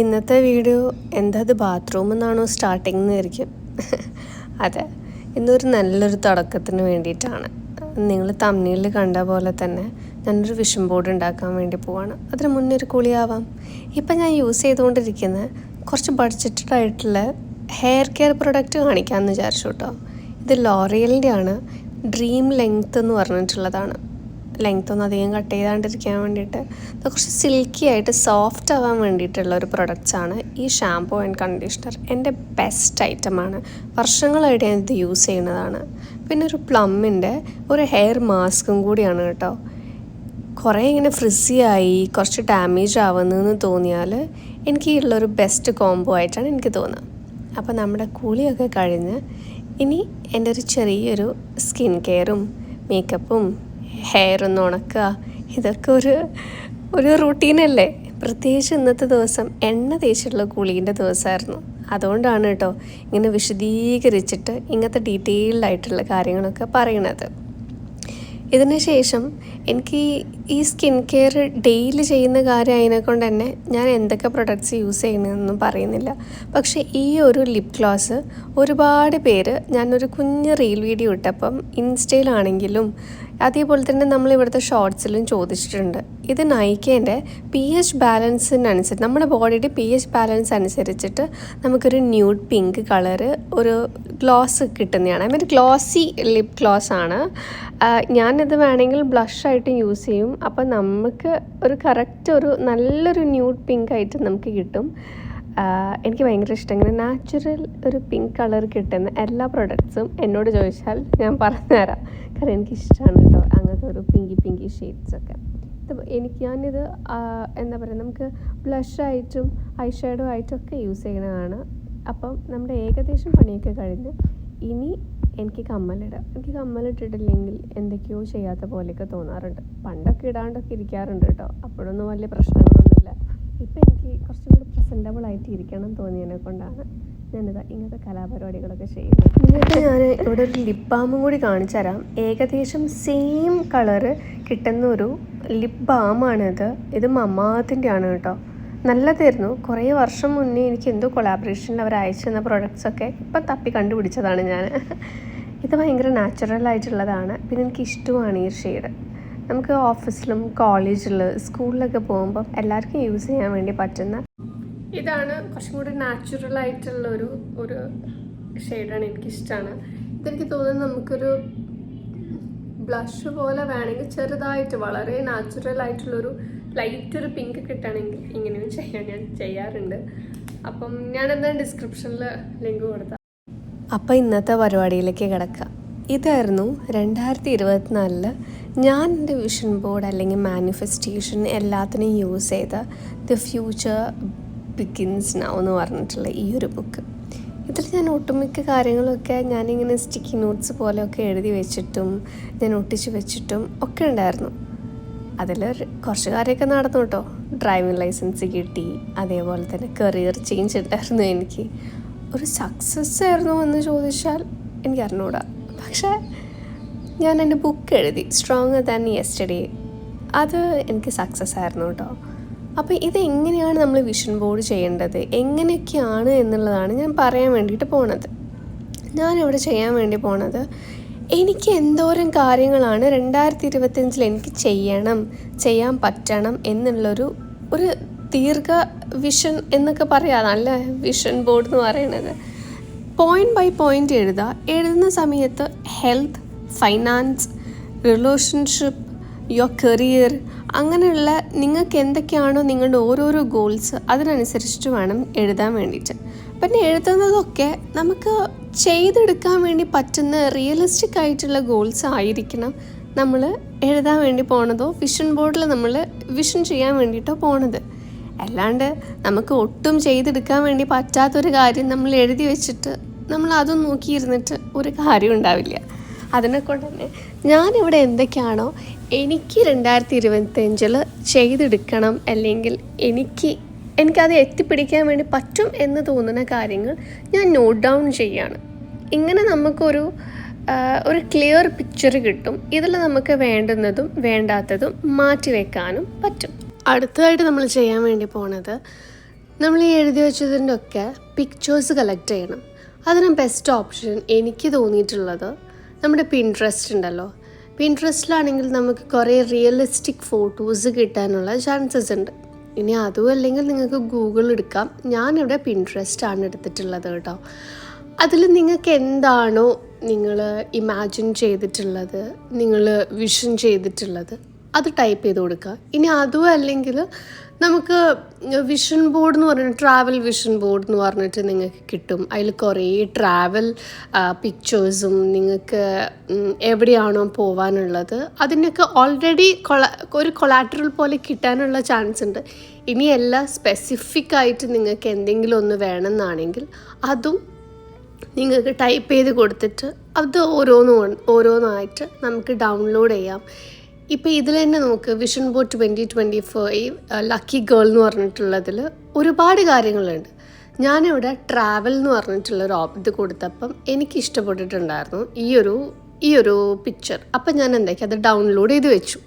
ഇന്നത്തെ വീഡിയോ എന്താ? അത് ബാത്റൂം എന്നാണോ സ്റ്റാർട്ടിങ് എന്നായിരിക്കും അതെ ഇന്നൊരു നല്ലൊരു തുടക്കത്തിന് വേണ്ടിയിട്ടാണ്. നിങ്ങൾ തമ്മിലിൽ കണ്ട പോലെ തന്നെ ഞാനൊരു വിഷൻ ബോർഡ് ഉണ്ടാക്കാൻ വേണ്ടി പോവാണ്. അതിന് മുന്നേ ഒരു കുളിയാവാം. ഇപ്പം ഞാൻ യൂസ് ചെയ്തുകൊണ്ടിരിക്കുന്ന കുറച്ച് ബഡ്ജറ്റഡ് ആയിട്ടുള്ള ഹെയർ കെയർ പ്രൊഡക്റ്റ് കാണിക്കാമെന്ന് വിചാരിച്ചു കേട്ടോ. ഇത് ലോറിയലിന്റെ ആണ് ഡ്രീം ലെങ്ത് എന്ന് പറഞ്ഞിട്ടുള്ളതാണ്. ലെങ്ത് ഒന്നും അധികം കട്ട് ചെയ്താണ്ടിരിക്കാൻ വേണ്ടിയിട്ട്. ഇത് കുറച്ച് സിൽക്കി ആയിട്ട് സോഫ്റ്റ് ആവാൻ വേണ്ടിയിട്ടുള്ള ഒരു പ്രൊഡക്റ്റ്സാണ് ഈ ഷാംപൂ ആൻഡ് കണ്ടീഷണർ എന്റെ ബെസ്റ്റ് ഐറ്റമാണ് വർഷങ്ങളായിട്ട് ഞാൻ ഇത് യൂസ് ചെയ്യുന്നതാണ്. പിന്നെ ഒരു പ്ലമ്മിന്റെ ഒരു ഹെയർ മാസ്കും കൂടിയാണ് കേട്ടോ. കുറേ ഇങ്ങനെ ഫ്രിസി ആയി കുറച്ച് ഡാമേജ് ആവുന്നതെന്ന് തോന്നിയാൽ എനിക്ക് ഉള്ളൊരു ബെസ്റ്റ് കോംബോ ആയിട്ടാണ് എനിക്ക് തോന്നുന്നത് അപ്പോൾ നമ്മുടെ കൂളിയൊക്കെ കഴിഞ്ഞ് ഇനി എന്റെ ഒരു ചെറിയൊരു സ്കിൻ കെയറും മേക്കപ്പും ഹെയർ ഒന്ന് ഉണക്കുക. ഇതൊക്കെ ഒരു ഒരു റൂട്ടീനല്ലേ പ്രത്യേകിച്ച് ഇന്നത്തെ ദിവസം എണ്ണ തേച്ചിട്ടുള്ള കുളീന്റെ ദിവസമായിരുന്നു. അതുകൊണ്ടാണ് കേട്ടോ ഇങ്ങനെ വിശദീകരിച്ചിട്ട് ഇങ്ങനത്തെ ഡീറ്റെയിൽഡ് ആയിട്ടുള്ള കാര്യങ്ങളൊക്കെ പറയണത്. ഇതിനുശേഷം എനിക്ക് ഈ സ്കിൻ കെയർ ഡെയിലി ചെയ്യുന്ന കാര്യം അതിനെ കൊണ്ട് തന്നെ ഞാൻ എന്തൊക്കെ പ്രൊഡക്ട്സ് യൂസ് ചെയ്യണമെന്നൊന്നും പറയുന്നില്ല. പക്ഷേ ഈ ഒരു ലിപ് ഗ്ലോസ് ഒരുപാട് പേര് ഞാനൊരു കുഞ്ഞ് റീൽ വീഡിയോ ഇട്ടപ്പം ഇൻസ്റ്റയിലാണെങ്കിലും അതേപോലെ തന്നെ നമ്മൾ ഇവിടുത്തെ ഷോർട്സിലും ചോദിച്ചിട്ടുണ്ട്. ഇത് നയിക്കേന്റെ പി എച്ച് ബാലൻസിനനുസരിച്ച് നമ്മുടെ ബോഡിയുടെ പി എച്ച് ബാലൻസ് അനുസരിച്ചിട്ട് നമുക്കൊരു ന്യൂഡ് പിങ്ക് കളറ് ഒരു ഗ്ലോസ് കിട്ടുന്നതാണ്. മീൻ ഗ്ലോസി ലിപ് ഗ്ലോസ് ആണ്. ഞാനിത് വേണമെങ്കിൽ ബ്ലഷായിട്ട് യൂസ് ചെയ്യും. അപ്പം നമുക്ക് ഒരു കറക്റ്റ് ഒരു നല്ലൊരു ന്യൂഡ് പിങ്ക് ആയിട്ട് നമുക്ക് കിട്ടും. എനിക്ക് ഭയങ്കര ഇഷ്ടം. ഇങ്ങനെ നാച്ചുറൽ ഒരു പിങ്ക് കളർ കിട്ടുന്ന എല്ലാ പ്രൊഡക്ട്സും എന്നോട് ചോദിച്ചാൽ ഞാൻ പറഞ്ഞുതരാം. കാരണം എനിക്കിഷ്ടമാണ് കേട്ടോ അങ്ങനത്തെ ഒരു പിങ്കി പിങ്കി ഷെയ്ഡ്സൊക്കെ എനിക്ക് ഞാനിത് എന്താ പറയുക നമുക്ക് ബ്ലഷായിട്ടും ഐ ഷാഡോ ആയിട്ടും ഒക്കെ യൂസ് ചെയ്യണതാണ് അപ്പം നമ്മുടെ ഏകദേശം പണിയൊക്കെ കഴിഞ്ഞ് ഇനി എനിക്ക് കമ്മലിടാം. എനിക്ക് കമ്മലിട്ടിട്ടില്ലെങ്കിൽ എന്തൊക്കെയോ ചെയ്യാത്ത പോലെയൊക്കെ തോന്നാറുണ്ട്. പണ്ടൊക്കെ ഇടാണ്ടൊക്കെ ഇരിക്കാറുണ്ട് കേട്ടോ അപ്പോഴൊന്നും വലിയ പ്രശ്നങ്ങളൊന്നുമില്ല. ഇപ്പം എനിക്ക് കുറച്ചും കൂടി പ്രസന്റബിൾ ആയിട്ട് ഇരിക്കണം തോന്നിയതിനെ കൊണ്ടാണ് ഞാനിത് ഇങ്ങനത്തെ കലാപരിപാടികളൊക്കെ ചെയ്യുന്നത്. നിങ്ങൾക്ക് ഞാൻ ഇവിടെ ഒരു ലിപ് ബാമും കൂടി കാണിച്ചു തരാം. ഏകദേശം സെയിം കളറ് കിട്ടുന്ന ഒരു ലിപ് ബാമാണിത് ഇത് മമാത്തിന്റെ ആണ് കേട്ടോ. നല്ലതായിരുന്നു. കുറേ വർഷം മുന്നേ എനിക്ക് എന്തോ കൊളാബറേഷനിൽ അവർ അയച്ചു തന്ന പ്രൊഡക്ട്സൊക്കെ ഇപ്പം തപ്പി കണ്ടുപിടിച്ചതാണ് ഞാൻ ഇത് ഭയങ്കര നാച്ചുറൽ ആയിട്ടുള്ളതാണ്. പിന്നെ എനിക്ക് ഇഷ്ടമാണ് ഈ ഷെയ്ഡ് നമുക്ക് ഓഫീസിലും കോളേജിൽ സ്കൂളിലൊക്കെ പോകുമ്പം എല്ലാവർക്കും യൂസ് ചെയ്യാൻ വേണ്ടി പറ്റുന്ന ഇതാണ് കുറച്ചും കൂടി നാച്ചുറൽ ആയിട്ടുള്ള ഒരു ഒരു ഷെയ്ഡാണ് എനിക്കിഷ്ടമാണ് ഇതെനിക്ക് തോന്നുന്നത് നമുക്കൊരു ബ്ലഷ് പോലെ വേണമെങ്കിൽ ചെറുതായിട്ട് വളരെ നാച്ചുറൽ ആയിട്ടുള്ളൊരു ലൈറ്റ് ഒരു പിങ്ക് കിട്ടുകയാണെങ്കിൽ ഇങ്ങനെയും ചെയ്യാൻ ഞാൻ ചെയ്യാറുണ്ട്. അപ്പം ഞാൻ എന്താ ഡിസ്ക്രിപ്ഷനിൽ ലിങ്ക് കൊടുത്താൽ അപ്പം ഇന്നത്തെ പരിപാടിയിലേക്ക് കിടക്കാം. ഇതായിരുന്നു രണ്ടായിരത്തി ഇരുപത്തിനാലിൽ ഞാൻ എന്റെ വിഷൻ ബോർഡ് അല്ലെങ്കിൽ മാനിഫെസ്റ്റേഷൻ എല്ലാത്തിനും യൂസ് ചെയ്ത ദ ഫ്യൂച്ചർ ബിഗിൻസ് നൗ എന്ന് പറഞ്ഞിട്ടുള്ള ഈ ഒരു ബുക്ക് ഇതിൽ ഞാൻ ഒട്ടുമിക്ക കാര്യങ്ങളൊക്കെ ഞാനിങ്ങനെ സ്റ്റിക്കി നോട്ട്സ് പോലെയൊക്കെ എഴുതി വെച്ചിട്ടും ഞാൻ ഒട്ടിച്ച് വെച്ചിട്ടും ഒക്കെ ഉണ്ടായിരുന്നു. അതിൽ കുറച്ച് കാര്യമൊക്കെ നടന്നു കേട്ടോ. ഡ്രൈവിംഗ് ലൈസൻസ് കിട്ടി അതേപോലെ തന്നെ കരിയർ ചേഞ്ച് ഉണ്ടായിരുന്നു എനിക്ക്. ഒരു സക്സസ് ആയിരുന്നു എന്ന് ചോദിച്ചാൽ എനിക്ക് അറിഞ്ഞൂടാ. പക്ഷേ ഞാൻ എന്റെ ബുക്ക് എഴുതി സ്ട്രോങ് ദാൻ യെസ്റ്റഡേ അത് എനിക്ക് സക്സസ് ആയിരുന്നു കേട്ടോ. അപ്പോൾ ഇത് എങ്ങനെയാണ് നമ്മൾ വിഷൻ ബോർഡ് ചെയ്യേണ്ടത്? എങ്ങനെയൊക്കെയാണ് എന്നുള്ളതാണ് ഞാൻ പറയാൻ വേണ്ടിയിട്ട് പോണത്. ഞാനിവിടെ ചെയ്യാൻ വേണ്ടി പോണത് എനിക്ക് എന്തോരം കാര്യങ്ങളാണ് രണ്ടായിരത്തി ഇരുപത്തഞ്ചിൽ എനിക്ക് ചെയ്യണം ചെയ്യാൻ പറ്റണം എന്നുള്ളൊരു ഒരു ദീർഘ വിഷൻ എന്നൊക്കെ പറയാതല്ലേ വിഷൻ ബോർഡ് എന്ന് പറയുന്നത്. പോയിന്റ് ബൈ പോയിന്റ് എഴുതുക. എഴുതുന്ന സമയത്ത് health finance relationship your career അങ്ങനെയുള്ള നിങ്ങൾക്ക് എന്തൊക്കെയാണോ നിങ്ങളുടെ ഓരോരോ ഗോൾസ് അതിനനുസരിച്ചിട്ട് വേണം എഴുതാൻ വേണ്ടിയിട്ട്. പിന്നെ എഴുതുന്നതൊക്കെ നമുക്ക് ചെയ്തെടുക്കാൻ വേണ്ടി പറ്റുന്ന റിയലിസ്റ്റിക് ആയിട്ടുള്ള ഗോൾസ് ആയിരിക്കണം നമ്മൾ എഴുതാൻ വേണ്ടി പോണതോ വിഷൻ ബോർഡിൽ നമ്മൾ വിഷൻ ചെയ്യാൻ വേണ്ടിയിട്ടോ പോണത്. അല്ലാണ്ട് നമുക്ക് ഒട്ടും ചെയ്തെടുക്കാൻ വേണ്ടി പറ്റാത്തൊരു കാര്യം നമ്മൾ എഴുതി വെച്ചിട്ട് നമ്മൾ അതും നോക്കിയിരുന്നിട്ട് ഒരു കാര്യം ഉണ്ടാവില്ല. അതിനെ കൊണ്ട് തന്നെ ഞാനിവിടെ എന്തൊക്കെയാണോ എനിക്ക് രണ്ടായിരത്തി ഇരുപത്തഞ്ചിൽ ചെയ്തെടുക്കണം അല്ലെങ്കിൽ എനിക്ക് എനിക്കത് എത്തിപ്പിടിക്കാൻ വേണ്ടി പറ്റും എന്ന് തോന്നുന്ന കാര്യങ്ങൾ ഞാൻ നോട്ട് ഡൗൺ ചെയ്യാണ്. ഇങ്ങനെ നമുക്കൊരു ഒരു ക്ലിയർ പിക്ചർ കിട്ടും. ഇതിൽ നമുക്ക് വേണ്ടുന്നതും വേണ്ടാത്തതും മാറ്റി വെക്കാനും പറ്റും. അടുത്തതായിട്ട് നമ്മൾ ചെയ്യാൻ വേണ്ടി പോണത് നമ്മൾ ഈ എഴുതി വെച്ചതിന്റെ ഒക്കെ പിക്ചേഴ്സ് കളക്ട് ചെയ്യണം. അതിന് ബെസ്റ്റ് ഓപ്ഷൻ എനിക്ക് തോന്നിയിട്ടുള്ളത് നമ്മുടെ പിൻട്രസ്റ്റ് ഉണ്ടല്ലോ. പിൻട്രസ്റ്റിലാണെങ്കിൽ നമുക്ക് കുറേ റിയലിസ്റ്റിക് ഫോട്ടോസ് കിട്ടാനുള്ള ചാൻസസ് ഉണ്ട്. ഇനി അതും അല്ലെങ്കിൽ നിങ്ങൾക്ക് ഗൂഗിൾ എടുക്കാം. ഞാനിവിടെ പിൻട്രസ്റ്റ് ആണ് എടുത്തിട്ടുള്ളത് കേട്ടോ. അതിൽ നിങ്ങൾക്ക് എന്താണോ നിങ്ങൾ ഇമാജിൻ ചെയ്തിട്ടുള്ളത് നിങ്ങൾ വിഷൻ ചെയ്തിട്ടുള്ളത് അത് ടൈപ്പ് ചെയ്ത് കൊടുക്കുക. ഇനി അതും അല്ലെങ്കിൽ നമുക്ക് വിഷൻ ബോർഡ് എന്ന് പറഞ്ഞിട്ട് ട്രാവൽ വിഷൻ ബോർഡ് എന്ന് പറഞ്ഞിട്ട് നിങ്ങൾക്ക് കിട്ടും. അതിൽ കുറേ ട്രാവൽ പിക്ചേഴ്സും നിങ്ങൾക്ക് എവിടെയാണോ പോവാനുള്ളത്. അതിനൊക്കെ ഓൾറെഡി കൊള ഒരു കൊളാറ്ററൽ പോലെ കിട്ടാനുള്ള ചാൻസ് ഉണ്ട്. ഇനി എല്ലാം സ്പെസിഫിക് ആയിട്ട് നിങ്ങൾക്ക് എന്തെങ്കിലും ഒന്ന് വേണമെന്നാണെങ്കിൽ അതും നിങ്ങൾക്ക് ടൈപ്പ് ചെയ്ത് കൊടുത്തിട്ട് അത് ഓരോന്നും ഓരോന്നായിട്ട് നമുക്ക് ഡൗൺലോഡ് ചെയ്യാം. ഇപ്പോൾ ഇതിൽ തന്നെ നമുക്ക് vision board twenty twenty five lucky girl എന്ന് പറഞ്ഞിട്ടുള്ളതിൽ ഒരുപാട് കാര്യങ്ങളുണ്ട്. ഞാനിവിടെ ട്രാവൽ എന്ന് പറഞ്ഞിട്ടുള്ള ഒരു ഇത് കൊടുത്തപ്പം എനിക്ക് ഇഷ്ടപ്പെട്ടിട്ടുണ്ടായിരുന്നു ഈ ഒരു ഈ ഒരു പിക്ചർ അപ്പം ഞാൻ എന്താക്കി അത് ഡൗൺലോഡ് ചെയ്ത് വെച്ചു.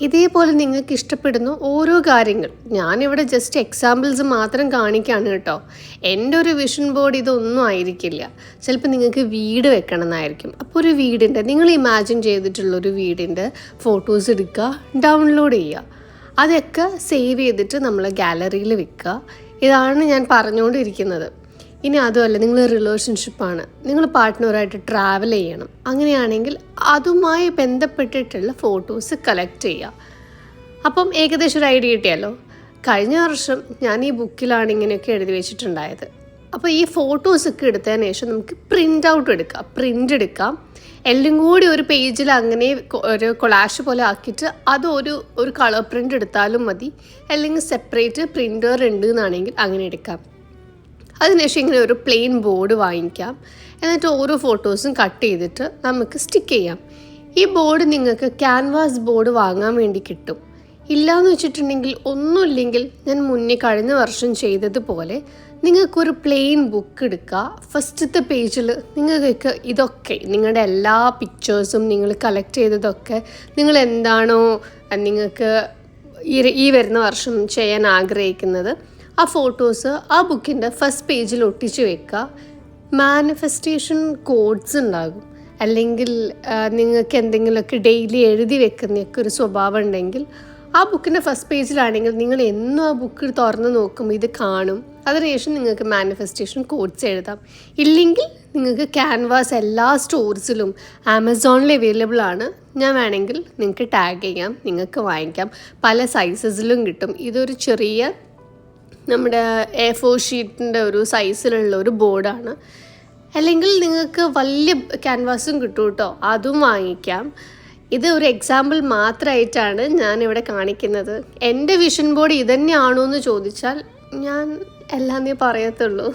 ഇതേപോലെ നിങ്ങൾക്ക് ഇഷ്ടപ്പെടുന്ന ഓരോ കാര്യങ്ങൾ. ഞാനിവിടെ ജസ്റ്റ് എക്സാമ്പിൾസ് മാത്രം കാണിക്കുകയാണ് കേട്ടോ. എന്റെ ഒരു വിഷൻ ബോർഡ് ഇതൊന്നും ആയിരിക്കില്ല. ചിലപ്പോൾ നിങ്ങൾക്ക് വീട് വെക്കണം എന്നായിരിക്കും അപ്പോൾ ഒരു വീടിന്റെ നിങ്ങൾ ഇമാജിൻ ചെയ്തിട്ടുള്ള ഒരു വീടിന്റെ ഫോട്ടോസ് എടുക്കുക ഡൗൺലോഡ് ചെയ്യുക. അതൊക്കെ സേവ് ചെയ്തിട്ട് നമ്മൾ ഗാലറിയിൽ വെക്കുക. ഇതാണ് ഞാൻ പറഞ്ഞുകൊണ്ടിരിക്കുന്നത്. ഇനി അതുമല്ല നിങ്ങൾ റിലേഷൻഷിപ്പാണ് നിങ്ങൾ പാർട്ട്ണറായിട്ട് ട്രാവൽ ചെയ്യണം. അങ്ങനെയാണെങ്കിൽ അതുമായി ബന്ധപ്പെട്ടിട്ടുള്ള ഫോട്ടോസ് കളക്ട് ചെയ്യുക. അപ്പം ഏകദേശം ഒരു ഐഡിയ കിട്ടിയല്ലോ? കഴിഞ്ഞ വർഷം ഞാൻ ഈ ബുക്കിലാണ് ഇങ്ങനെയൊക്കെ എഴുതി വെച്ചിട്ടുണ്ടായത്. അപ്പോൾ ഈ ഫോട്ടോസൊക്കെ എടുത്തതിന് ശേഷം നമുക്ക് പ്രിന്റ് ഔട്ട് എടുക്കാം. പ്രിന്റ് എടുക്കാം. എല്ലാം കൂടി ഒരു പേജിൽ അങ്ങനെ ഒരു കൊളാഷ് പോലെ ആക്കിയിട്ട് അത് ഒരു ഒരു കളർ പ്രിന്റ് എടുത്താലും മതി. അല്ലെങ്കിൽ സെപ്പറേറ്റ് പ്രിന്റർ ഉണ്ട് എന്നാണെങ്കിൽ അങ്ങനെ എടുക്കാം. അതിനുശേഷം ഇങ്ങനെ ഒരു പ്ലെയിൻ ബോർഡ് വാങ്ങിക്കാം. എന്നിട്ട് ഓരോ ഫോട്ടോസും കട്ട് ചെയ്തിട്ട് നമുക്ക് സ്റ്റിക്ക് ചെയ്യാം. ഈ ബോർഡ് നിങ്ങൾക്ക് ക്യാൻവാസ് ബോർഡ് വാങ്ങാൻ വേണ്ടി കിട്ടും. ഇല്ലയെന്ന് വെച്ചിട്ടുണ്ടെങ്കിൽ ഒന്നുമില്ലെങ്കിൽ ഞാൻ മുന്നേ കഴിഞ്ഞ വർഷം ചെയ്തതുപോലെ നിങ്ങൾക്കൊരു പ്ലെയിൻ ബുക്ക് എടുക്കുക. ഫസ്റ്റത്തെ പേജിൽ നിങ്ങൾക്ക് ഇതൊക്കെ നിങ്ങളുടെ എല്ലാ പിക്ചേഴ്സും നിങ്ങൾ കളക്ട് ചെയ്തതൊക്കെ നിങ്ങൾ എന്താണോ നിങ്ങൾക്ക് ഈ വരുന്ന വർഷം ചെയ്യാൻ ആഗ്രഹിക്കുന്നത്. ആ ഫോട്ടോസ് ആ ബുക്കിന്റെ ഫസ്റ്റ് പേജിൽ ഒട്ടിച്ച് വെക്കുക. മാനിഫെസ്റ്റേഷൻ കോഡ്സ് ഉണ്ടാകും. അല്ലെങ്കിൽ നിങ്ങൾക്ക് എന്തെങ്കിലുമൊക്കെ ഡെയിലി എഴുതി വെക്കുന്നതൊക്കെ ഒരു സ്വഭാവം ഉണ്ടെങ്കിൽ ആ ബുക്കിന്റെ ഫസ്റ്റ് പേജിലാണെങ്കിൽ നിങ്ങൾ എന്നും ആ ബുക്ക് തുറന്ന് നോക്കും ഇത് കാണും. അതിനുശേഷം നിങ്ങൾക്ക് മാനിഫെസ്റ്റേഷൻ കോഡ്സ് എഴുതാം. ഇല്ലെങ്കിൽ നിങ്ങൾക്ക് ക്യാൻവാസ് എല്ലാ സ്റ്റോർസിലും ആമസോണിൽ അവൈലബിൾ ആണ്. ഞാൻ വേണമെങ്കിൽ നിങ്ങൾക്ക് ടാഗ് ചെയ്യാം നിങ്ങൾക്ക് വാങ്ങിക്കാം. പല സൈസസിലും കിട്ടും. ഇതൊരു ചെറിയ നമ്മുടെ എ ഫോർ ഷീറ്റിന്റെ ഒരു സൈസിലുള്ള ഒരു ബോർഡാണ് അല്ലെങ്കിൽ നിങ്ങൾക്ക് വലിയ ക്യാൻവാസും കിട്ടും കേട്ടോ അതും വാങ്ങിക്കാം. ഇത് ഒരു എക്സാമ്പിൾ മാത്രമായിട്ടാണ് ഇവിടെ കാണിക്കുന്നത്. എന്റെ വിഷൻ ബോർഡ് ഇതന്നെയാണോ എന്ന് ചോദിച്ചാൽ ഞാൻ എല്ലാം നീ പറയത്തുള്ളൂ.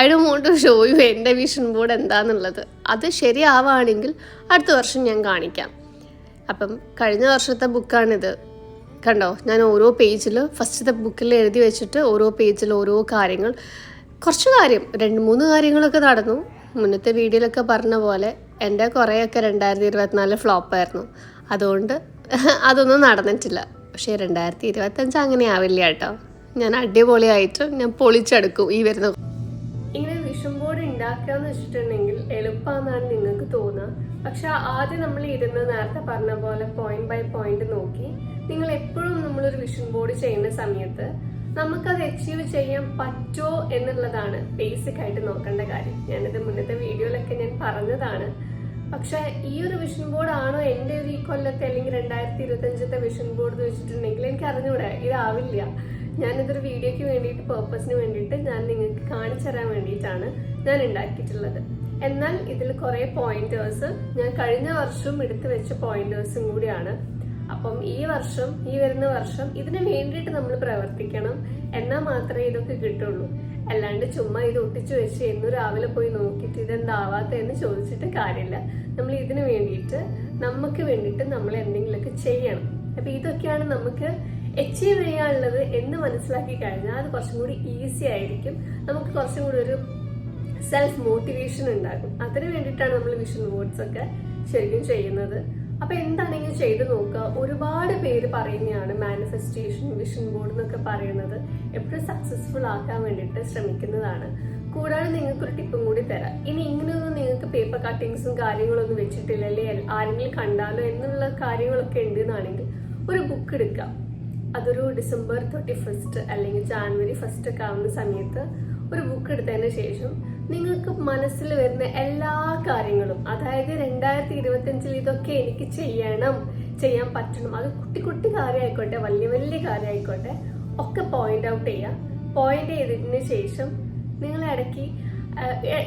I do want to show you എന്റെ വിഷൻ ബോർഡ് എന്താണെന്നുള്ളത് അത് ശരിയാവുകയാണെങ്കിൽ അടുത്ത വർഷം ഞാൻ കാണിക്കാം. അപ്പം കഴിഞ്ഞ വർഷത്തെ ബുക്കാണിത് കണ്ടോ ഞാൻ ഓരോ പേജിൽ ഫസ്റ്റത്തെ ബുക്കിൽ എഴുതി വെച്ചിട്ട് ഓരോ പേജിൽ ഓരോ കാര്യങ്ങൾ കുറച്ച് കാര്യം രണ്ട് മൂന്ന് കാര്യങ്ങളൊക്കെ നടന്നു. മുന്നത്തെ വീഡിയോയിലൊക്കെ പറഞ്ഞ പോലെ എന്റെ കുറേയൊക്കെ രണ്ടായിരത്തി ഇരുപത്തിനാല് ഫ്ലോപ്പായിരുന്നു അതുകൊണ്ട് അതൊന്നും നടന്നിട്ടില്ല. പക്ഷേ രണ്ടായിരത്തി ഇരുപത്തഞ്ച് അങ്ങനെ ആവില്ല കേട്ടോ. ഞാൻ അടിപൊളിയായിട്ട് ഞാൻ പൊളിച്ചെടുക്കും ഈ വരുന്ന ഇങ്ങനെ വിഷം ബോർഡ് ഉണ്ടാക്കാന്ന് വെച്ചിട്ടുണ്ടെങ്കിൽ എളുപ്പമാണെന്നാണ് നിങ്ങൾക്ക് തോന്നുക. പക്ഷെ ആദ്യം നമ്മൾ ഇരുന്ന് നേരത്തെ പറഞ്ഞ പോലെ പോയിന്റ് ബൈ പോയിന്റ് നോക്കി. നിങ്ങൾ എപ്പോഴും നമ്മളൊരു വിഷൻ ബോർഡ് ചെയ്യുന്ന സമയത്ത് നമുക്കത് അച്ചീവ് ചെയ്യാൻ പറ്റുമോ എന്നുള്ളതാണ് ബേസിക് ആയിട്ട് നോക്കേണ്ട കാര്യം. ഞാനിത് മുന്നത്തെ വീഡിയോയിലൊക്കെ ഞാൻ പറഞ്ഞതാണ്. പക്ഷെ ഈ ഒരു വിഷൻ ബോർഡ് ആണോ എന്റെ ഒരു ഈ കൊല്ലത്തെ അല്ലെങ്കിൽ രണ്ടായിരത്തി ഇരുപത്തഞ്ചത്തെ വിഷൻ ബോർഡ് എന്ന് വെച്ചിട്ടുണ്ടെങ്കിൽ എനിക്ക് അറിഞ്ഞൂടെ ഇതാവില്ല. ഞാനിതൊരു വീഡിയോയ്ക്ക് വേണ്ടിയിട്ട് പേർപ്പസിന് വേണ്ടിയിട്ട് ഞാൻ നിങ്ങൾക്ക് കാണിച്ചു തരാൻ വേണ്ടിയിട്ടാണ് ഞാൻ ഉണ്ടാക്കിയിട്ടുള്ളത്. എന്നാൽ ഇതിൽ കുറേ പോയിന്റേഴ്സ് ഞാൻ കഴിഞ്ഞ വർഷം എടുത്തു വെച്ച പോയിന്റേഴ്സും കൂടിയാണ് അപ്പം ഈ വർഷം ഈ വരുന്ന വർഷം ഇതിന് വേണ്ടിയിട്ട് നമ്മൾ പ്രവർത്തിക്കണം എന്നാൽ മാത്രമേ ഇതൊക്കെ കിട്ടുള്ളൂ. അല്ലാണ്ട് ചുമ്മാ ഇത് ഒട്ടിച്ചു വെച്ച് എന്നു രാവിലെ പോയി നോക്കിയിട്ട് ഇതെന്താവാത്ത എന്ന് ചോദിച്ചിട്ട് കാര്യമില്ല. നമ്മൾ ഇതിന് വേണ്ടിയിട്ട് നമുക്ക് വേണ്ടിയിട്ട് നമ്മൾ എന്തെങ്കിലുമൊക്കെ ചെയ്യണം. അപ്പൊ ഇതൊക്കെയാണ് നമുക്ക് അച്ചീവ് ചെയ്യാനുള്ളത് എന്ന് മനസ്സിലാക്കി കഴിഞ്ഞാൽ അത് കുറച്ചും കൂടി ഈസി ആയിരിക്കും. നമുക്ക് കുറച്ചും കൂടി ഒരു സെൽഫ് മോട്ടിവേഷൻ ഉണ്ടാകും. അതിന് വേണ്ടിയിട്ടാണ് നമ്മൾ വിഷൻ ബോർഡ്സ് ഒക്കെ ശരിക്കും ചെയ്യുന്നത്. അപ്പൊ എന്താണെങ്കിലും ചെയ്തു നോക്കുക? ഒരുപാട് പേര് പറയുന്നതാണ് മാനിഫെസ്റ്റേഷൻ വിഷൻ ബോർഡ് എന്നൊക്കെ പറയുന്നത് എപ്പോഴും സക്സസ്ഫുൾ ആക്കാൻ വേണ്ടിയിട്ട് ശ്രമിക്കുന്നതാണ്. കൂടാതെ നിങ്ങൾക്കൊരു ടിപ്പും കൂടി തരാം. ഇനി ഇങ്ങനെയൊന്നും നിങ്ങൾക്ക് പേപ്പർ കട്ടിങ്സും കാര്യങ്ങളൊന്നും വെച്ചിട്ടില്ല അല്ലെങ്കിൽ ആരെങ്കിലും കണ്ടാലോ എന്നുള്ള കാര്യങ്ങളൊക്കെ ഉണ്ട് എന്നാണെങ്കിൽ ഒരു ബുക്ക് എടുക്കാം അതൊരു ഡിസംബർ തേർട്ടി ഫസ്റ്റ് അല്ലെങ്കിൽ ജാനുവരി ഫസ്റ്റ് ഒക്കെ ആവുന്ന സമയത്ത് ഒരു ബുക്ക് എടുത്തതിന് ശേഷം നിങ്ങൾക്ക് മനസ്സിൽ വരുന്ന എല്ലാ കാര്യങ്ങളും അതായത് രണ്ടായിരത്തി ഇരുപത്തിയഞ്ചിൽ ഇതൊക്കെ എനിക്ക് ചെയ്യണം ചെയ്യാൻ പറ്റണം അത് കുട്ടി കുട്ടി കാര്യമായിക്കോട്ടെ വലിയ വലിയ കാര്യമായിക്കോട്ടെ ഒക്കെ പോയിന്റ് ഔട്ട് ചെയ്യുക പോയിന്റ് ചെയ്തതിന് ശേഷം നിങ്ങൾ ഇടയ്ക്ക്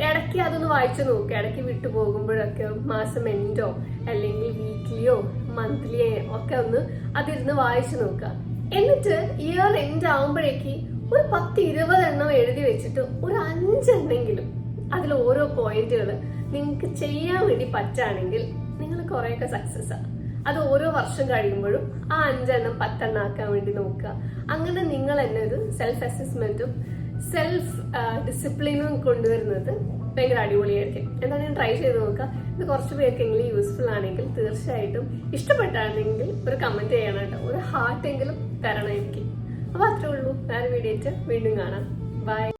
ഇടയ്ക്ക് അതൊന്ന് വായിച്ചു നോക്കുക ഇടയ്ക്ക് വിട്ടു പോകുമ്പോഴൊക്കെ മാസം എൻഡോ അല്ലെങ്കിൽ വീക്ക്ലിയോ മന്ത്ലിയോ ഒക്കെ ഒന്ന് അതിരുന്ന് വായിച്ചു നോക്കുക. എന്നിട്ട് ഇയർ എൻഡ് ആവുമ്പോഴേക്ക് ഒരു പത്ത് ഇരുപതെണ്ണം എഴുതി വെച്ചിട്ട് ഒരു അഞ്ചെണ്ണെങ്കിലും അതിൽ ഓരോ പോയിന്റുകൾ നിങ്ങൾക്ക് ചെയ്യാൻ വേണ്ടി പറ്റുകയാണെങ്കിൽ നിങ്ങൾ കുറേയൊക്കെ സക്സസ് ആണ് അത് ഓരോ വർഷം കഴിയുമ്പോഴും ആ അഞ്ചെണ്ണം പത്തെണ്ണം ആക്കാൻ വേണ്ടി നോക്കുക. അങ്ങനെ നിങ്ങൾ തന്നെ ഒരു സെൽഫ് അസസ്മെന്റും സെൽഫ് ഡിസിപ്ലിനും കൊണ്ടുവരുന്നത് ഭയങ്കര അടിപൊളിയായിരിക്കും. എന്തായാലും ട്രൈ ചെയ്ത് നോക്കുക. ഇത് കുറച്ച് പേർക്കെങ്കിലും യൂസ്ഫുൾ ആണെങ്കിൽ തീർച്ചയായിട്ടും ഇഷ്ടപ്പെട്ടാണെങ്കിൽ ഒരു കമന്റ് ചെയ്യണം കേട്ടോ. ഒരു ഹാർട്ടെങ്കിലും തരണം എനിക്ക്. അപ്പൊ അത്രേ ഉള്ളൂ. വേറെ വീഡിയോ വീണ്ടും കാണാം. ബൈ